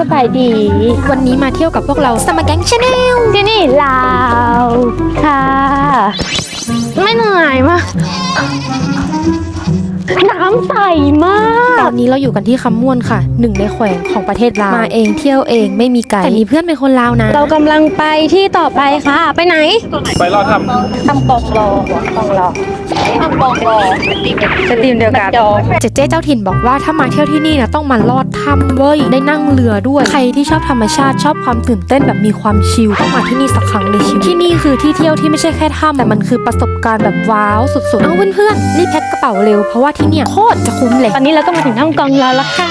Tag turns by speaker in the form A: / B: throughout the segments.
A: สบายดี วันนี้มาเที่ยวกับพวกเราสมาแก๊งชาแนล
B: ที่นี่ลาวค่ะ ไม่เหนื่อยมาก น้ำใสมาก
A: ตอนนี้เราอยู่กันที่คำม่วนค่ะ หนึ่งในแขวงของประเทศลาว มาเองเที่ยวเองไม่มีไกด์แต่มีเพื่อนเป็นคนลาวนะ
B: เรากำลังไปที่ต่อไปค่ะ ไปไหน
C: ไปรอดท
B: ทำปองรอปองรอทำปองรอเป็นทีมเดียวกัน
A: เจเจ๊เจ้าถิ่นบอกว่าถ้ามาเที่ยวที่นี่นะต้องมาลอดถ้ำเว้ย ได้นั่งเรือด้วย ใครที่ชอบธรรมชาติชอบความตื่นเต้นแบบมีความชิลต้องมาที่นี่สักครั้งในชีวิต ที่นี่คือที่เที่ยวที่ไม่ใช่แค่ถ้ำแต่มันคือประสบการณ์แบบว้าวสุดๆ เอาเพื่อนๆรีบแพ็คกระเป๋าเร็วเพราะว่าที่เนี่ยโคตรจะคุ้มเลย
B: ตอนนี้เราก็มาถึงถ้ำกองแล้วละค่ะ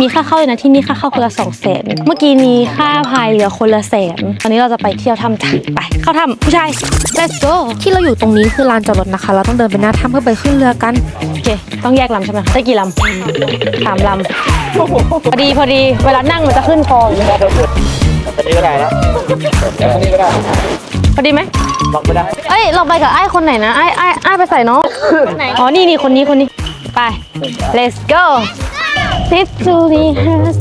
B: มีค่าเข้าเลยนะที่นี่ค่าเข้าคนละสองแสนเมื่อกี้นี้ค่าพายเรือคนละแสนตอนนี้เราจะไปเที่ยวถ้ำถังไป เข้าถ้ำผู้ชาย let's go
A: ที่เราอยู่ตรงนี้คือลานจอดรถนะคะ เราต้องเดินไปหน้าถ้ำเพื่อไปขึ้นเรือกัน
B: โอเค ต้องแยกลำใช่ไหมได้กี่ลำสามลำพอดีพอดีเวลานั่งมันจะขึ้นคออยู่ำ
C: อันนี้ก็ได้แล้วอันนี้ก็ได้
B: พอดีไหม
C: ล็อกไม่ได้
B: เอ้ย เราไปกับไอ้คนไหนนะ ไอ้ไอ้ไอ้ไปใส่เนาะอ๋อ นี่นี่คนนี้คนนี้ ไป let's go Victory has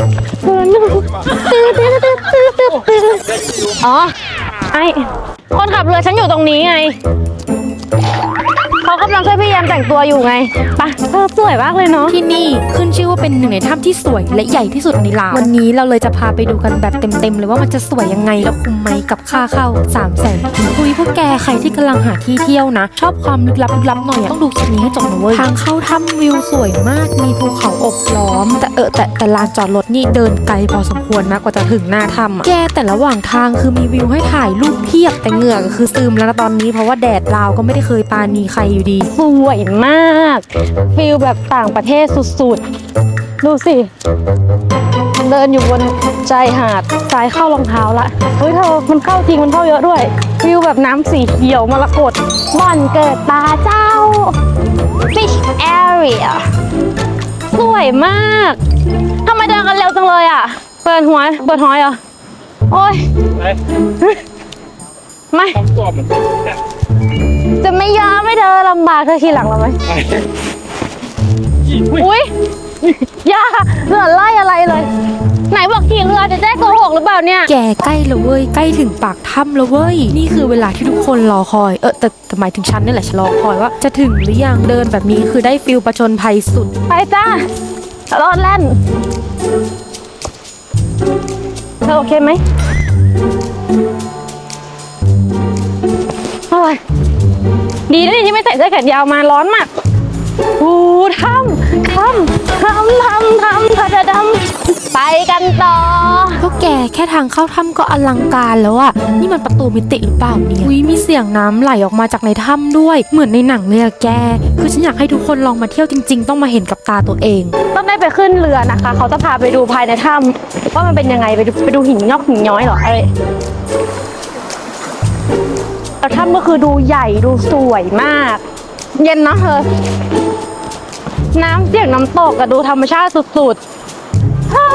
B: อ๋อไอคนขับเรือฉันอยู่ตรงนี้ไง เขากำลังช่วยพี่แยมแต่งตัวอยู่ไงไปะเออสวยมากเลยเนาะ
A: ที่นี่ขึ้นชื่อว่าเป็นหนึ่งในถ้ำที่สวยและใหญ่ที่สุดในลาววันนี้เราเลยจะพาไปดูกันแบบเต็มๆเลยว่ามันจะสวยยังไงแล้วคุ้มไหมกับค่าเข้า3 0 0แสนคุยพวกแกใครที่กำลังหาที่เที่ยวนะ ชอบความลึกลับลึกลับหน่อยอะต้องดูคลิปนี้ให้จบนะเว้ยทางเข้าถ้ำวิวสวยมากมีภูเขาอบล้อม แต่เออแต่แต่ลานจอดรถนี่เดินไกลพอสมควรนะกว่าจะถึงหน้าถ้ำอะแกแต่ระหว่างทางคือมีวิวให้ถ่ายรูปเพียบแต่เหงื่อก็คือซึมแล้วนะตอนนี้เพราะว่าแดดลาวก็ไม่ได้เคยปานีใครอยู่ดี
B: สวยมาก ฟิลแบบต่างประเทศสุดๆ ดูสิ เดินอยู่บนชายหาดสายเข้ารองเท้าละ เฮ้ยเธอมันเข้าจริงมันเข้าเยอะด้วย ฟิลแบบน้ำสีเขียวมรกตบ่อนเกิดปลาเจ้า Fish Area สวยมากทำไมเดินกันเร็วจังเลยอะ เปิดหัวเปิดหอยเหรอ โอ้ย
C: ไป
B: ไม่
C: กรอบมัน
B: จะไม่ยอมไม่เดินลำบากเธอขี่หลังเราไหม
C: ไปอุ้ย
B: อุ้ยอย่าเหลือไล่อะไรเลย ไหนบอกขี่เรือจะได้โกหกหรือเปล่าเนี่ย
A: แกใกล้แล้วเว้ยใกล้ถึงปากถ้ำแล้วเว้ย นี่คือเวลาที่ทุกคนรอคอย เออแต่แต่หมายถึงฉันนี่แหละฉันรอคอยว่า จะถึงหรือยังเดินแบบนี้คือได้ฟิลประจนภัยสุด
B: ไปจ้ารอดแล่นเธอโอเคไหมโอ้ย ดีนะนี่ที่ไม่ใส่เสื้อแขนยาวมาร้อนมากอู้ทำทำทำทำทำทำดำไปกันต่อ
A: พวกแกแค่ทางเข้าถ้ำก็อลังการแล้วอะนี่มันประตูมิติหรือเปล่าเนี่ยอุ้ยมีเสียงน้ำไหลออกมาจากในถ้ำด้วย เหมือนในหนังเลยอะแก คือฉันอยากให้ทุกคนลองมาเที่ยวจริง ๆ ต้องมาเห็นกับตาตัวเอง
B: ต้องได้ไปขึ้นเรือนะคะ เขาจะพาไปดูภายในถ้ำว่ามันเป็นยังไงไปดูไปดูหินงอกหินย้อยเหรอเอ้ย แล้วถ้ำก็คือดูใหญ่ดูสวยมาก เย็นเนาะเธอ น้ำเสียงน้ำตกอะดูธรรมชาติสุดๆฮ่า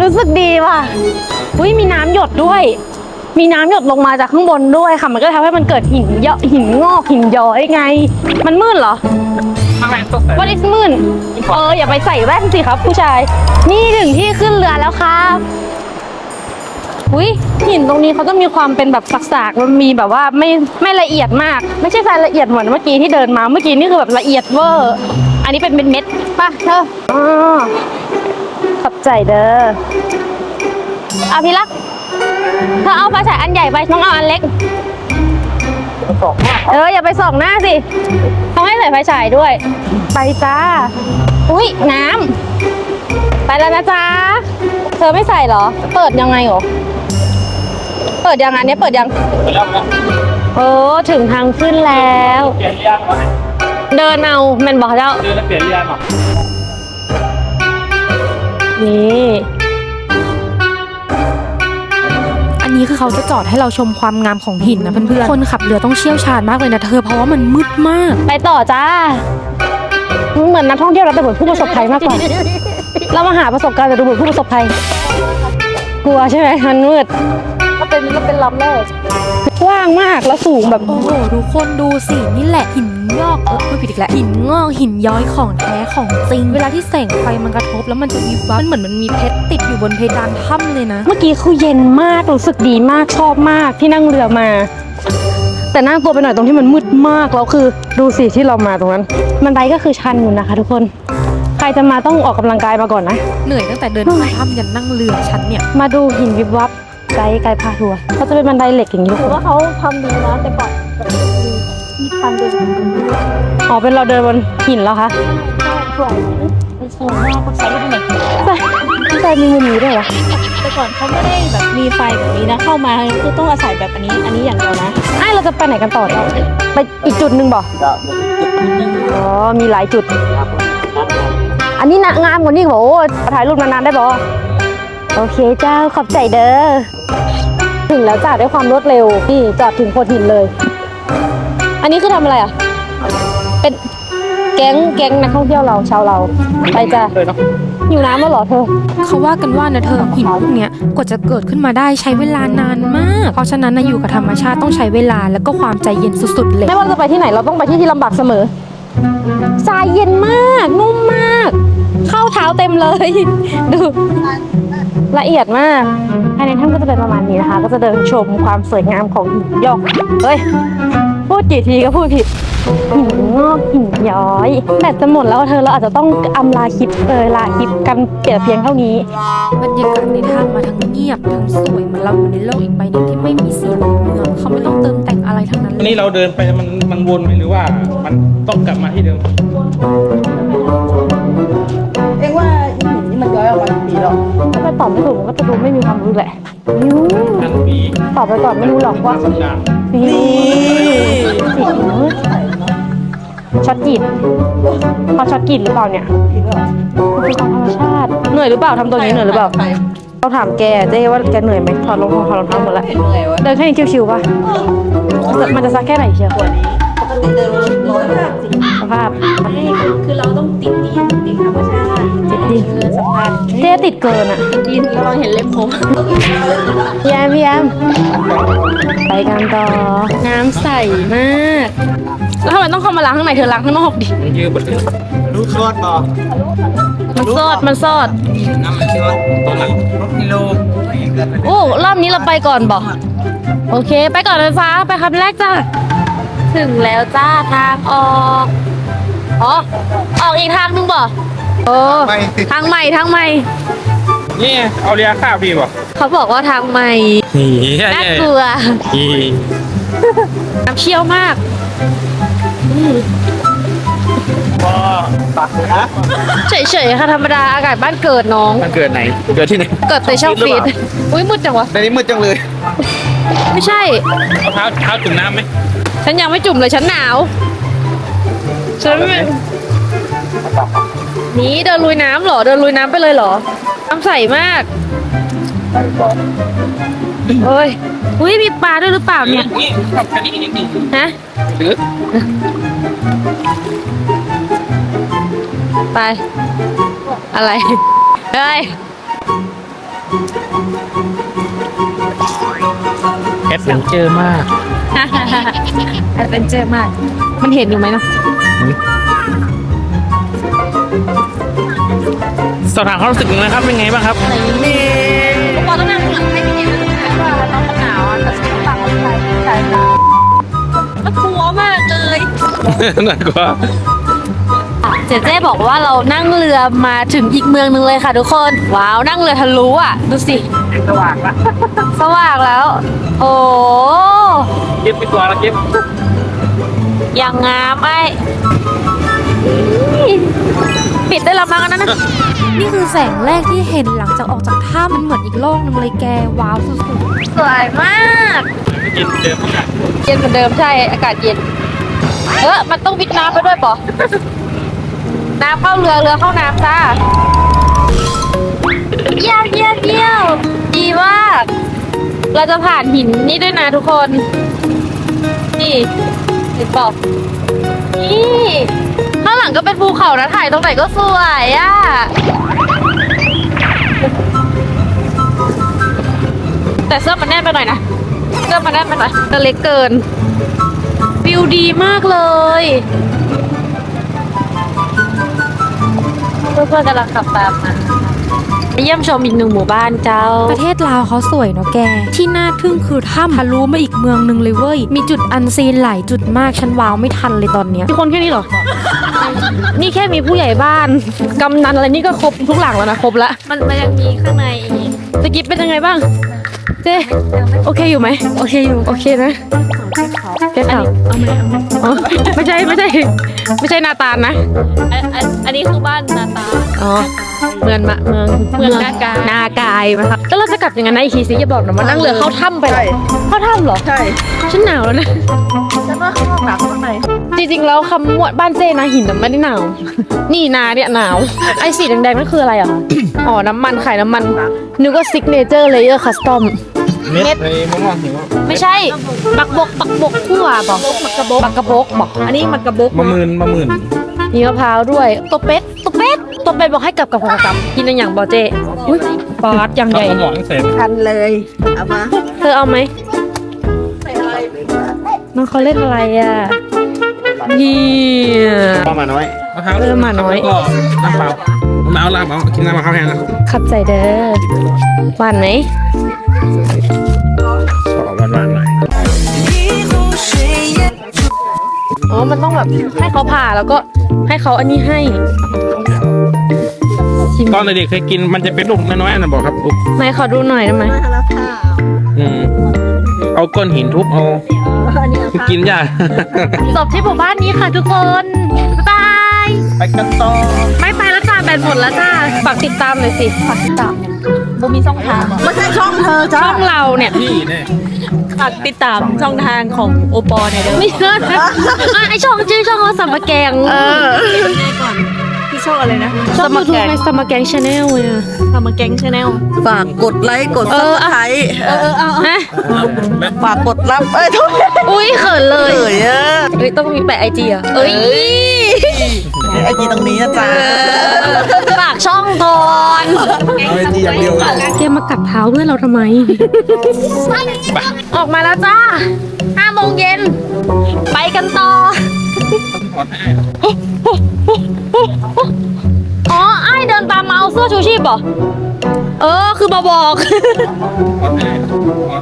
B: รู้สึกดีว่ะอุ้ยมีน้ำหยดด้วย มีน้ำหยดลงมาจากข้างบนด้วยค่ะ มันก็ทำให้มันเกิดหินเยอะหินงอกหินย้อยไง มันมืดเหรอ
C: ข้างในต้องใส่
B: What is moon เอออย่าไปใส่แว่นสิครับ ผู้ชาย นี่ถึงที่ขึ้นเรือแล้วครับ อุ้ยหินตรงนี้เขาจะมีความเป็นแบบสักๆมันมีแบบว่าไม่ไม่ละเอียดมาก ไม่ใช่ทรายละเอียดเหมือนเมื่อกี้ที่เดินมาเมื่อกี้นี่คือแบบละเอียดเวอร์ อันนี้เป็นเม็ดๆป่ะเธออ๋อขอบใจเด้ออาพี่รักเธอเอาปลาฉายอันใหญ่ไปน้องเอาอันเล็ก
C: สองมาก
B: เอออย่าไปส่องหน้าสิเขาให้ใส่ไฟฉายด้วย ไปจ้า อุ้ยน้ำไปแล้วนะจ๊ะ เธอไม่ใส่เหรอ เปิดยังไงหรอ เปิดยังอันเนี้ยเปิดยัง
C: ไปแล้วนะ
B: โอ้ถึงทางขึ้นแล้ว
C: เปลี่ยนยางมา
B: เดินเอาแมนบอกเจ้า
C: เดินแล้วเปลี่ยนยางหรอ
B: นี่
A: อันนี้คือเขาจะจอดให้เราชมความงามของหินนะเพื่อนๆ คนขับเรือต้องเชี่ยวชาญมากเลยนะเธอเพราะว่ามันมืดมาก
B: ไปต่อจ้า เหมือนนักท่องเที่ยวเราแต่เหมือนผู้ประสบภัยมากกว่า เรามาหาประสบการณ์แต่ดูเหมือนผู้ประสบภัย กลัวใช่ไหมมันมืดก็ เป็นก็เป็นลำแรกกว้างมากแล้วสูงแบบ
A: โอ้โหทุกคนดูสินี่แหละหินงยอกเออพูดผิดอีกแล้วหินงอกหินย้อยของแท้ของจริง เวลาที่แสงไฟมันกระทบแล้วมันจะวิบวับมันเหมือนมันมีเพชรติดอยู่บนเพดานถ้ำเลยนะ
B: เมื่อกี้คือเย็นมากรู้สึกดีมากชอบมากที่นั่งเรือมา แต่น่ากลัวไปหน่อยตรงที่มันมืดมากแล้วคือดูสิที่เรามาตรงนั้นบันไดก็คือชันอยู่นะคะ ทุกคน ใครจะมาต้องออกกำลังกายมาก่อนนะ
A: เหนื่อยตั้งแต่เดินเข้าถ้ำยันนั่งเรือฉันเนี่ย
B: มาดูหินวิบวับ ไกด์ไกด์พาทัวร์เขาจะเป็นบันไดเหล็กอย่างนี้ทุกคนว่าเขาทำดีนะแต่ก่อนมีความเดินอ๋อเป็นเราเดินบนหินแล้วคะ
D: สวยสวยมากก็ใช้ได้ไหม
B: ใช่ใช่มีมุมนี้ด้วยเหรอ
D: แต่ก่อนเขาไม่ได้แบบมีไฟแบบนี้นะเข้ามาคือต้องอาศัยแบบอันนี้อันนี้อย่างเดียวนะ
B: ไอ้เราจะไปไหนกันต่อเนี่ยไปอีกจุดหนึ่งบ่อ๋อมีหลายจุด อันนี้นะงามกว่านี้บ่โอ้ถ่ายรูปนานๆได้บ่ โอเคเจ้าขอบใจเด้อ ถึงแล้วจ้าด้วยความรวดเร็ว นี่จอดถึงโพธิ์หินเลย อันนี้คือทำอะไรอะ เป็นแก๊งแก๊งนักท่องเที่ยวเราชาวเรา ไปจ้ะ
C: เลยเนาะ
B: หิวน้ำแล้วเหรอเธอ
A: เขาว่ากันว่านะเธอหินพวกเนี้ยกว่าจะเกิดขึ้นมาได้ใช้เวลานานมาก เพราะฉะนั้นนะอยู่กับธรรมชาติต้องใช้เวลาแล้วก็ความใจเย็นสุดๆเลย
B: ไม่ว่าจะไปที่ไหนเราต้องไปที่ที่ลำบากเสมอทรายเย็นมากนุ่มมาก เข้าเท้าเต็มเลย ดู ละเอียดมากภายในถ้ำก็จะเป็นประมาณนี้นะคะ ก็จะเดินชมความสวยงามของหินยอกเฮ้ย พูดกี่ทีก็พูดผิดหินงอกหินย้อยแบตจะหมดแล้วเธอเราอาจจะต้องอำลาคลิปเออลาคลิปกันเพียงเพียงเท่านี้
A: บรรยากาศในถ้ำมาทั้งเงียบทั้งสวยเหมือนเราอยู่ในโลกอีกใบหนึงที่ไม่มีเสียงในเมืองเขาไม่ต้องเติมแต่งอะไรทั้งนั้นเล
C: อัน
A: ย
C: นี้เราเดินไปมันมันวนไหมหรือว่า มันต้องกลับมาที่เดิม
B: อบไม่ถูกมันก็จะดูไม่มีความรู้แหละยู
C: พันปี
B: ตอบไปก่อนไม่รู้หรอกว่า
C: สัปดาห์
B: นี่ช็อตกรีดเขาช็อตกรีดหรือเปล่าเนี่ยคือความธรรมชาติเหนื่อยหรือเปล่าทำตัวอย่างนี้เหนื่อยหรือเปล่าเราถามแกเจ๊ว่าแกเหนื่อยไหมถอดรองเท้าถอดรองเท้าหมดแล้ว
D: เหนื่อยวะ
B: เดินแค่นี้ชิวๆป่ะมันจะซักแค่ไหนเชียว
D: ปกติเดินร้อยห้าสิบ
B: สภาพ
D: ไม่คือเราต้องติดดินติดธรรมชาติ
B: ติ ดดิน
D: เรือสำคัญ
B: เจ๊ติดเกินอะ
D: ดินระวังเห็นเล็บผม
B: พี่แอมพี่แอมไปกันต่อ น้ำใสมาก แล้วทำไมต้องเข้ามาล้างข้างในเธอล้างข้างนอกดิ
C: มันยืดบดเลยรู้ซอดป่ะ
B: มันซอดมันซอด
C: น้ำมันชื่อว่าตัวหลังกิโล
B: โอ้รอบนี้เราไปก่อนบอกโอเค ไปก่อนเลยฟ้าไปคำแรกจ้าถึงแล้วจ้าทางออก อ๋อ ออกอีกทางนึงบ่ โอ้ทางใหม่ทางใหม่
C: นี่ไงเอาเรียข้าวพี่ป่ะ
B: เขาบอกว่าทางใหม่
C: นี่
B: น่ากลัวน้ำเชี่ยวมาก
C: ก็ปักนะ
B: เฉยๆค่ะธรรมดาอากาศบ้านเกิดน้อง
C: มันเกิดไหน เกิดที่ไหน
B: เกิดในช่องฟีดอุ้ยมืดจังวะ
C: ในนี้มืดจังเลย
B: ไม่ใช่
C: เอาเท้าเท้าจุ่มน้ำไหม
B: ฉันยังไม่จุ่มเลยฉันหนาว ฉันไม่ นี่เดินลุยน้ำเหรอ เดินลุยน้ำไปเลยเหรอน้ำใสมากเฮ้ยอุ้ยมีปลาด้วยหรือเปล่าเนี่ย
C: นี่ขับแค่นี้จริง
B: ฮะ
C: ๆหรือ
B: ไป อะไร เฮ้ย
C: แอดเวนเจอร์มาก
B: แอดเวนเจอร์มาก มันเห็นอยู่ไหมเนาะ
C: สอบถามความรู้สึกหนึ่งนะครับเป็นไงบ้างครับ
B: พอต้องนั่งหลังให้พี่เห็นว่าน้องมันหนาวอะแต่ฉันฟังไม่ได้ใช่กลัวมากเลย
C: หนักกว่า
B: เจเจ๊บอกว่าเรานั่งเรือมาถึงอีกเมืองหนึงเลยค่ะทุกคน ว้าวนั่งเรือทะลุอะ ดูสิ
C: สว่างละ
B: สว่างแล้ว โอ้
C: เก็บไปตัวแล้วเก็บ
B: อย่างงามไอ้ ปิดได้และมั้งอันนั้นนะ
A: นี่คือแสงแรกที่เห็นหลังจากออกจากถ้ำมันเหมือนอีกโลกหนึงเลยแกว้าวสุด
B: สวยมาก
C: ไม่กินเดิมอะ
B: เย็นเหมือนเดิมใช่อากาศเย็น เออมันต้องวิดน้ำไปด้วยปะน้ำเข้าเรือเรือเข้าน้ำจ้าเยี่ยมเยี่ยมเยี่ยมดีมากเราจะผ่านหินนี่ด้วยนะทุกคน นี่เห็นบอกนี่ข้างหลัง ก็เป็นภูเขานะถ่ายตรงไหนก็สวยอะ แต่เสื้อมันแน่นไปหน่อยนะ เสื้อมันแน่นไปหน่อยแต่เล็กเกินวิววิวดีมากเลยเพื่อนๆกำลังขับตามมาไปเยี่ยมชมอีกหนึ่งหมู่บ้านเจ้า
A: ประเทศลาวเขาสวยเนาะแก ที่น่าทึ่งคือถ้ำทะลุมาอีกเมืองหนึ่งเลยเว้ย มีจุดอันซีนหลายจุดมาก ฉันว้าวไม่ทันเลยตอนเนี้ย
B: มีคนแค่นี้เหรอ นี่แค่มีผู้ใหญ่บ้าน กำนันอะไรนี่ก็ครบทุกหลังแล้วนะครบละ
D: มันมันยังมีข้างในอีก
B: ตะกี้เป็นยังไงบ้าง เจ๊โอเคอยู่ไหมโอเคอยู่โอเคนะแกขาว
D: เอาไหมเอาไหม
B: อ๋อไม่ใช่ไม่ใช่ ไม่ใช่นาตาลนะ
D: อันอันอันนี้คือบ้านนาตา
B: อ๋อ เมืองมะเมือง
D: เมืองนากาย
B: นากายนะคะแล้วเราจะกลับยังไงนะอีกทีสิอย่าบอกนะว่านั่งเรือเข้าถ้ำไปเหรอเข้าถ้ำเหรอ
C: ใช่
B: ฉันหนาวแล้วนะ
C: ฉันว่าข้างนอกหนาวข้างใน
B: จริงๆแล้วคำมวดบ้านเจ้นะหินน่ะไม่ได้หนาว นี่นาเนี่ยหนาว ไอ้สีแดงๆนั่นคืออะไรอะอ๋อน้ำมันขายน้ำมันนึกว่าซิกเนเจอร์เลเยอร์คัสตอม
C: เม็ดในมะม่วงหิว
B: ไม่ใช่บักบกบักบกคั่วบอกบักกระบกบักกระบกบอก
D: อันนี้มันกระบก
C: มะมื่นมะมื่น
B: มีมะพร้าวด้วยตัวเป็ด ตัวเป็ดตัวเป็ดบอกให้กลับกับกับกับกินอะไรอย่างบอเจอุ้ยปอดอย่างใหญ่
C: หมองเสร็จ
E: ทันเลย เอามา
B: เธอเอาไหมน้องเขาเล่นอะไรอะนี่
C: ป้ามาน้อยมะพร้าว
B: เออหมาน้อย
C: ก็น้ำเปล่ามาเอาลาบเอากินน้ำมะพร้าวแห้งนะ
B: ขับใจเด้อหวานไหม
C: ขอหวานหวานหน่อย
B: อ๋อ มันต้องแบบให้เขาผ่าแล้วก็ให้เขาอันนี้ให้ ชิม
C: ตอนเด็กๆเคยกินมันจะเป็นลูกน้อยๆอันนั้นบอกครับลูก
B: ไหนขอดูหน่อยได้ไหม
E: มาแล้วค่ะ
C: อืมเอาก้อนหินทุบเอา
E: อันนี้เอาค่ะ
C: กินยาก
B: จบที่หมู่บ้านนี้ค่ะทุกคน บ๊ายบาย
C: ไปกันต่อ
B: ไม่ไปแล้วจ้าแบตหมดแล้วจ้าฝากติดตามหน่อยสิฝากติดตาม
D: บ่มีช่องทาง
E: ไม่ใช่ช่องเธอจ้า
B: ช่องเราเนี่ย
C: พี่เนี่ย
D: ฝากติดตามช่องทางของโอปอหน่อยเด้อ
B: ไม่เชื่อนะอะไอช่องชื่อช่องว่าสัมมาแกง
E: เออ
D: ที่ ช่องอะไรนะ
B: ช่องยูทูบในสัมมาแกงชาแนลอะ
D: ทำมาแก๊งชาแนล
E: ฝากกดไลค์กด
B: เอ
E: ซับ
B: อ
E: สไครต์
B: เออเอาฮะ
E: ฝากกดรับเอ้ยโทษ
B: อุ้ยเขินเลย
E: เอ้ยเออ
B: เฮ้ยต้องมีแปะไอจีอะเอ้ย
E: ไอจีตรงนี้นะจ๊ะ
B: ฝากช่องก่อน
C: เอาไอจีอย่างเดียวเลย
A: แกมากัดเท้าเพื่อนเราทำไม
B: ออกมาแล้วจ้าห้าโมงเย็น ไปกันต่ออ๋อ เอาเสื้อชูชีพเหรอ เออ คือมาบอก
E: สติ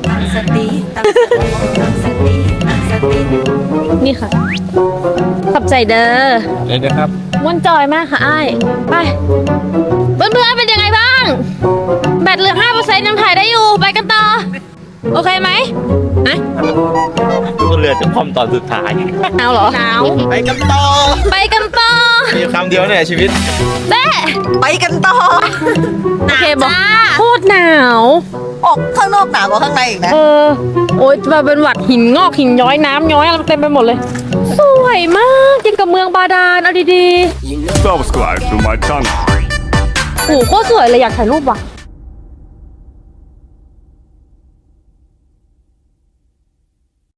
E: ตั้งสติตั้งสติตั้งสติ
B: นี่ค่ะ ขอบใจเด้อ
C: เดี๋ยวนะครับ
B: ม่วนจอยมากค่ะไอ้าย ไป เพื่อนๆเป็นยังไงบ้าง แบตเหลือ5%ยังถ่ายได้อยู่ ไปกันต่อ โอเคไหมอะ
C: ทุกเรือจะพร้อมตอนสุดท้าย
B: หนาวเหรอหนาว
C: ไปกันต่อ
B: ไปกันต่อ
C: มีคำเดียวเนี่ยชีวิต
B: เด้
E: ไปกันต่อ
B: โอเคบอกโคตรหนาว
E: ออกข้างนอกหนาวกว่าข้างในอีกนะ
B: เออโอ๊ยมาเป็นหวัดหินงอกหินย้อยน้ำย้อยอะไรเต็มไปหมดเลย สวยมากยังกับเมืองบาดาลเอาดี
F: subscribe to my channel.
B: ๆโอ้โหโคตรสวยเลยอยากถ่ายรูปว่ะ